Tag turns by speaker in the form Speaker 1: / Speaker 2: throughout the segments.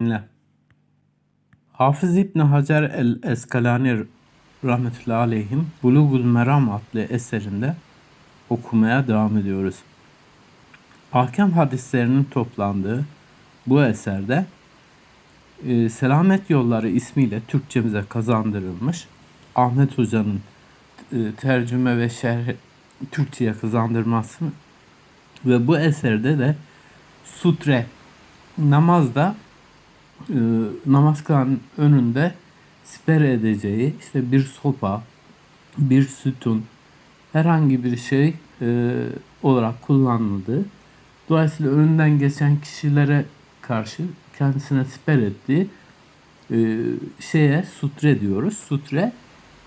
Speaker 1: Dinle. Hafız İbni Hacer el-Eskalani rahmetullahi aleyhim Bulugul Meram adlı eserinde okumaya devam ediyoruz. Ahkam hadislerinin toplandığı bu eserde e, Selamet Yolları ismiyle Türkçemize kazandırılmış Ahmet Hoca'nın e, tercüme ve şerh Türkçe'ye kazandırması ve bu eserde de sutre namazda e, namaz kılan önünde siper edeceği işte bir sopa, bir sütun, herhangi bir şey e, olarak kullanıldığı, dolayısıyla önünden geçen kişilere karşı kendisine siper ettiği e, şeye sutre diyoruz. Sutre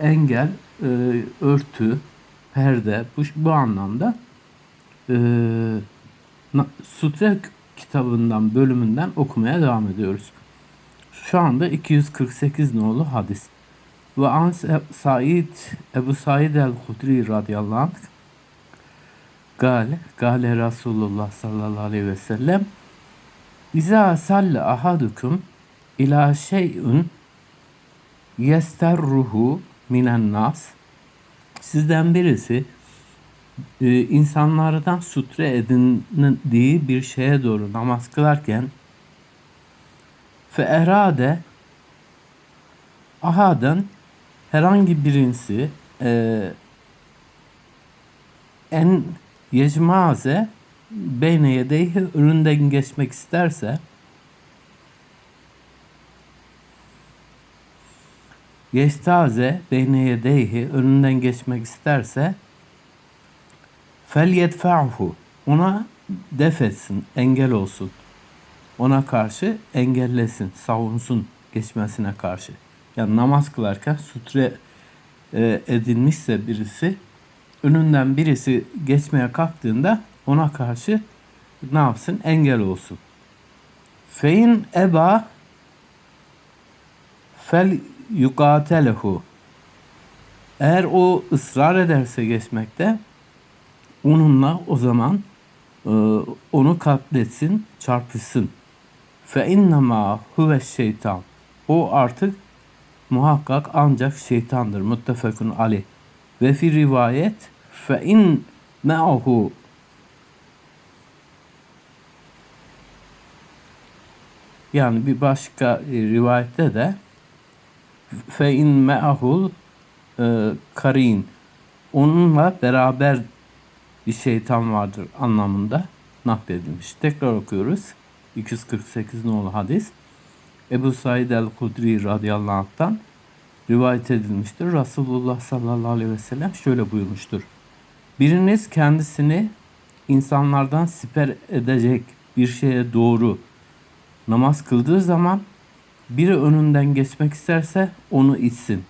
Speaker 1: engel, e, örtü, perde bu, bu anlamda e, na, sutre kitabından bölümünden okumaya devam ediyoruz. Şu anda 248 nolu hadis. Ve an Said Ebu Said el-Hudri radıyallahu anh Gale, gale Resulullah sallallahu aleyhi ve sellem İza salle ahadukum ila şey'ün yesterruhu minen nas Sizden birisi e, insanlardan sutre edindiği bir şeye doğru namaz kılarken fe erade ahaden herhangi birisi e, en yecmaze beyne yedeyhi önünden geçmek isterse yestaze beyne yedeyhi önünden geçmek isterse yedfa'hu ona def etsin, engel olsun. Ona karşı engellesin, savunsun geçmesine karşı. Yani namaz kılarken sutre e, edilmişse birisi önünden birisi geçmeye kalktığında ona karşı ne yapsın? Engel olsun. Fein eba fel yukatelehu eğer o ısrar ederse geçmekte onunla o zaman e, onu katletsin, çarpışsın. Fe innema huve şeytan. O artık muhakkak ancak şeytandır. Muttefekun ali. Ve fi rivayet fe in me'ahu yani bir başka e, rivayette de fe in me'ahul e, karin onunla beraber bir şeytan vardır anlamında nakledilmiş. Tekrar okuyoruz. 248 nolu hadis. Ebu Said el-Kudri radıyallahu anh'tan rivayet edilmiştir. Resulullah sallallahu aleyhi ve sellem şöyle buyurmuştur. Biriniz kendisini insanlardan siper edecek bir şeye doğru namaz kıldığı zaman biri önünden geçmek isterse onu içsin.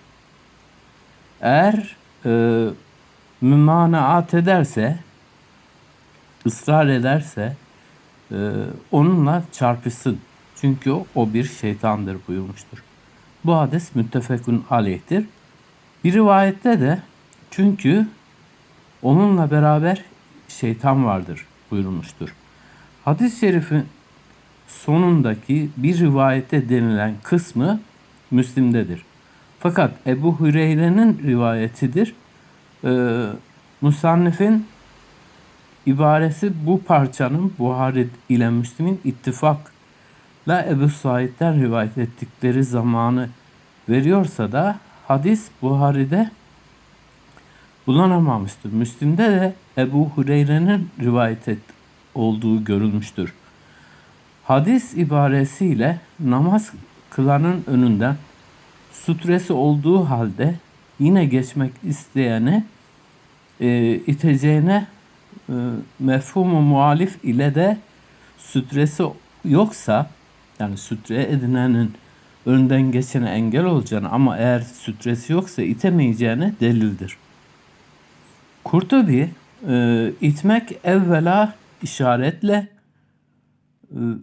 Speaker 1: Eğer e, mümanaat ederse, ısrar ederse e, onunla çarpışsın. Çünkü o, o bir şeytandır buyurmuştur. Bu hadis müttefekun aleyhtir. Bir rivayette de çünkü onunla beraber şeytan vardır buyurmuştur. Hadis-i şerifin sonundaki bir rivayette denilen kısmı Müslim'dedir. Fakat Ebu Hüreyre'nin rivayetidir. Ee, Musannif'in ibaresi bu parçanın Buhari ile Müslim'in ittifakla Ebu Said'den rivayet ettikleri zamanı veriyorsa da hadis Buhari'de bulunamamıştır. Müslim'de de Ebu Hureyre'nin rivayet et, olduğu görülmüştür. Hadis ibaresiyle namaz kılanın önünden sutresi olduğu halde yine geçmek isteyene e, iteceğine e, mefhumu muhalif ile de sütresi yoksa yani sütre edinenin önden geçene engel olacağını ama eğer sütresi yoksa itemeyeceğine delildir. Kurtubi e, itmek evvela işaretle e,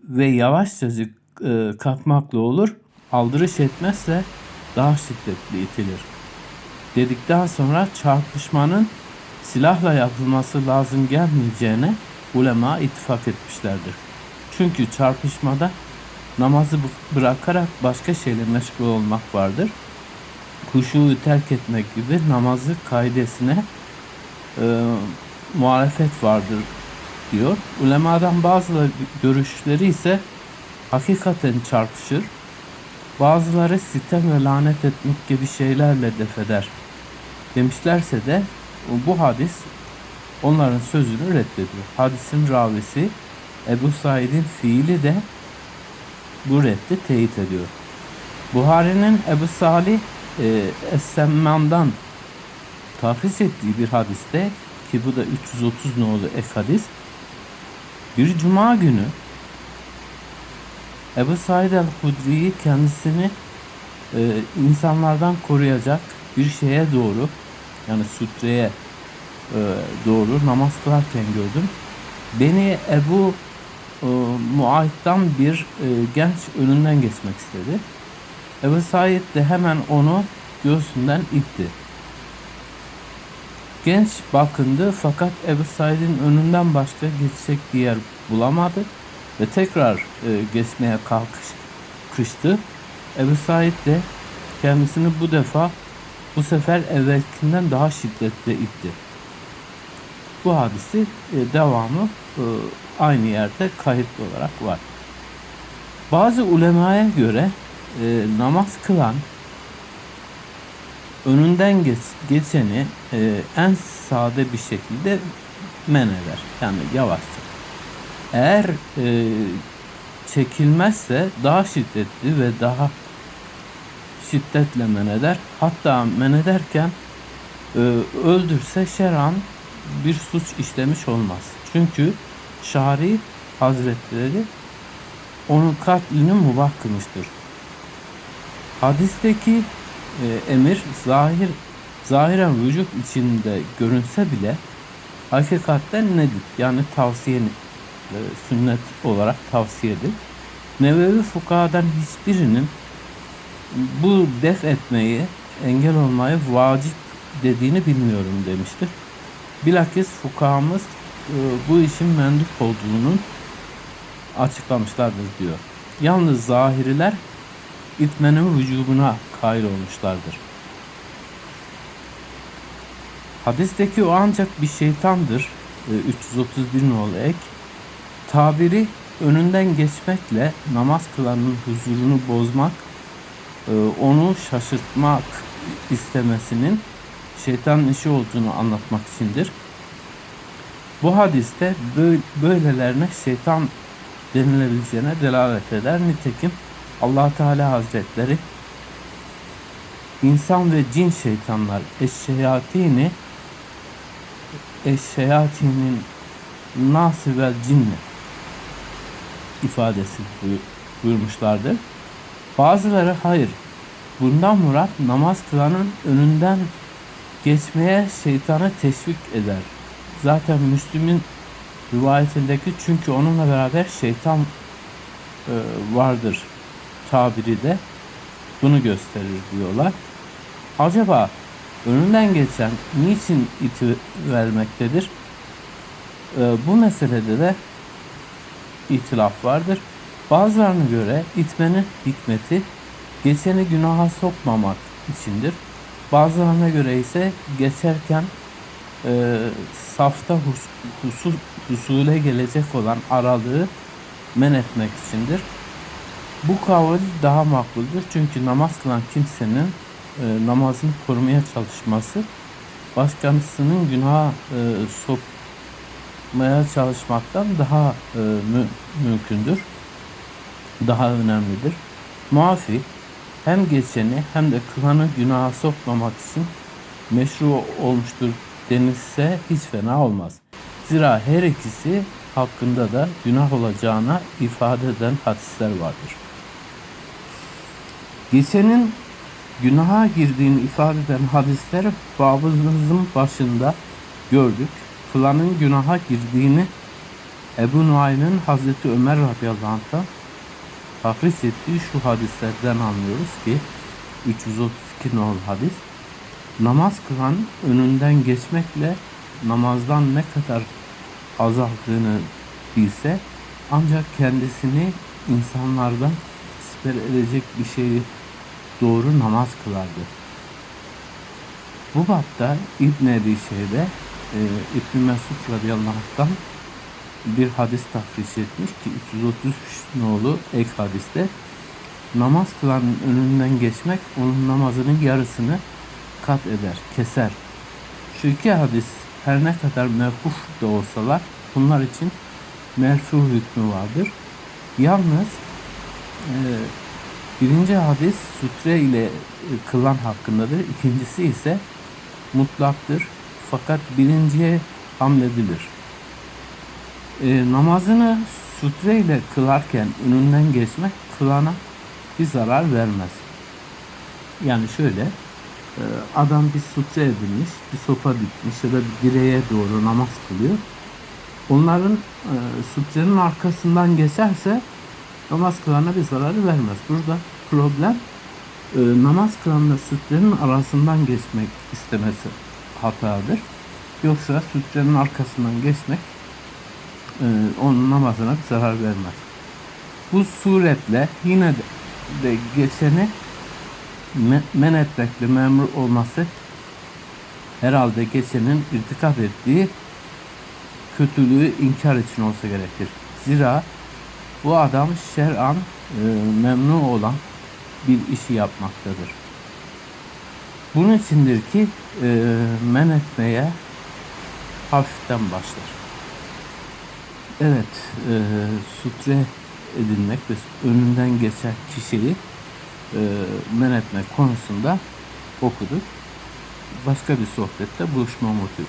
Speaker 1: ve yavaşçacık e, kalkmakla olur. Aldırış etmezse daha şiddetli itilir. Dedikten sonra çarpışmanın silahla yapılması lazım gelmeyeceğine ulema ittifak etmişlerdir. Çünkü çarpışmada namazı bı- bırakarak başka şeyle meşgul olmak vardır. Huşuyu terk etmek gibi namazı kaidesine e, muhalefet vardır diyor. Ulemadan bazıları görüşleri ise hakikaten çarpışır. Bazıları sitem ve lanet etmek gibi şeylerle defeder. Demişlerse de bu hadis onların sözünü reddediyor. Hadisin ravisi Ebu Said'in fiili de bu reddi teyit ediyor. Buhari'nin Ebu Salih e, Es-Semman'dan tahris ettiği bir hadiste ki bu da 330 nolu ek hadis bir cuma günü Ebu Said el-Hudri'yi kendisini e, insanlardan koruyacak bir şeye doğru yani sutreye e, doğru namaz kılarken gördüm. Beni Ebu e, Muayt'tan bir e, genç önünden geçmek istedi. Ebu Said de hemen onu göğsünden itti. Genç bakındı fakat Ebu Said'in önünden başka geçecek bir yer bulamadı ve tekrar e, geçmeye kalkıştı. Ebu Said de kendisini bu defa bu sefer evvelkinden daha şiddetle itti. Bu hadisi e, devamı e, aynı yerde kayıtlı olarak var. Bazı ulemaya göre e, namaz kılan önünden geç, geçeni e, en sade bir şekilde men eder. Yani yavaşça. Eğer e, çekilmezse daha şiddetli ve daha şiddetle men eder. Hatta men ederken e, öldürse şeran bir suç işlemiş olmaz. Çünkü Şari Hazretleri onun katlini mubah kılmıştır. Hadisteki e, emir zahir zahiren vücut içinde görünse bile hakikatten nedir? Yani tavsiye e, sünnet olarak tavsiyedir. Nevevi fukahadan hiçbirinin bu def etmeyi, engel olmayı vacip dediğini bilmiyorum demiştir. Bilakis fukahamız e, bu işin mendup olduğunun açıklamışlardır diyor. Yalnız zahiriler itmenin vücubuna kail olmuşlardır. Hadisteki o ancak bir şeytandır. E, 331 nolu ek. Tabiri önünden geçmekle namaz kılanın huzurunu bozmak, e, onu şaşırtmak istemesinin şeytanın işi olduğunu anlatmak içindir. Bu hadiste böylelerine şeytan denilebileceğine delalet eder. Nitekim allah Teala Hazretleri insan ve cin şeytanlar eşşeyatini eşşeyatinin nasi vel cinni ifadesi buyurmuşlardır. Bazıları hayır. Bundan murat namaz kılanın önünden geçmeye şeytanı teşvik eder. Zaten Müslüm'ün rivayetindeki çünkü onunla beraber şeytan e, vardır tabiri de bunu gösterir diyorlar. Acaba önünden geçen niçin iti vermektedir? E, bu meselede de itilaf vardır. Bazılarına göre itmenin hikmeti geçeni günaha sokmamak içindir. Bazılarına göre ise geçerken e, safta hus, husul, husule gelecek olan aralığı men etmek içindir. Bu kavul daha makbuldür çünkü namaz kılan kimsenin e, namazını korumaya çalışması başkasının günaha e, sokmaya çalışmaktan daha e, mü, mümkündür. Daha önemlidir. Muafi hem geçeni hem de kılanı günaha sokmamak için meşru olmuştur denilse hiç fena olmaz. Zira her ikisi hakkında da günah olacağına ifade eden hadisler vardır. Geçenin günaha girdiğini ifade eden hadisler babımızın başında gördük. Kılanın günaha girdiğini Ebu Nuaym'ın Hazreti Ömer radıyallahu anh'tan tahris ettiği şu hadislerden anlıyoruz ki 332 nol hadis namaz kılan önünden geçmekle namazdan ne kadar azaldığını bilse ancak kendisini insanlardan siper edecek bir şeyi doğru namaz kılardı. Bu bapta İbn Ebi Şeybe e, İbn Mesud radıyallahu anh'tan bir hadis tahriş etmiş ki 333 nolu ek hadiste namaz kılanın önünden geçmek onun namazının yarısını kat eder, keser. Şu iki hadis her ne kadar mevkuf da olsalar bunlar için merfu hükmü vardır. Yalnız e, birinci hadis sutre ile e, kılan hakkındadır. İkincisi ise mutlaktır. Fakat birinciye hamledilir. E, namazını sutre ile kılarken önünden geçmek kılana bir zarar vermez. Yani şöyle e, adam bir sutre edilmiş, bir sopa dikmiş ya da bir direğe doğru namaz kılıyor. Onların e, sutrenin arkasından geçerse namaz kılana bir zararı vermez. Burada problem e, namaz kılanla sutrenin arasından geçmek istemesi hatadır. Yoksa sutrenin arkasından geçmek e, onun namazına zarar vermez. Bu suretle yine de, de geçeni me- men etmekle memur olması herhalde geçenin irtikap ettiği kötülüğü inkar için olsa gerekir. Zira bu adam şer'an e, memnu olan bir işi yapmaktadır. Bunun içindir ki e, men etmeye hafiften başlar. Evet, e, sutre edilmek ve önünden geçen kişiyi e, men etmek konusunda okuduk. Başka bir sohbette buluşma umudu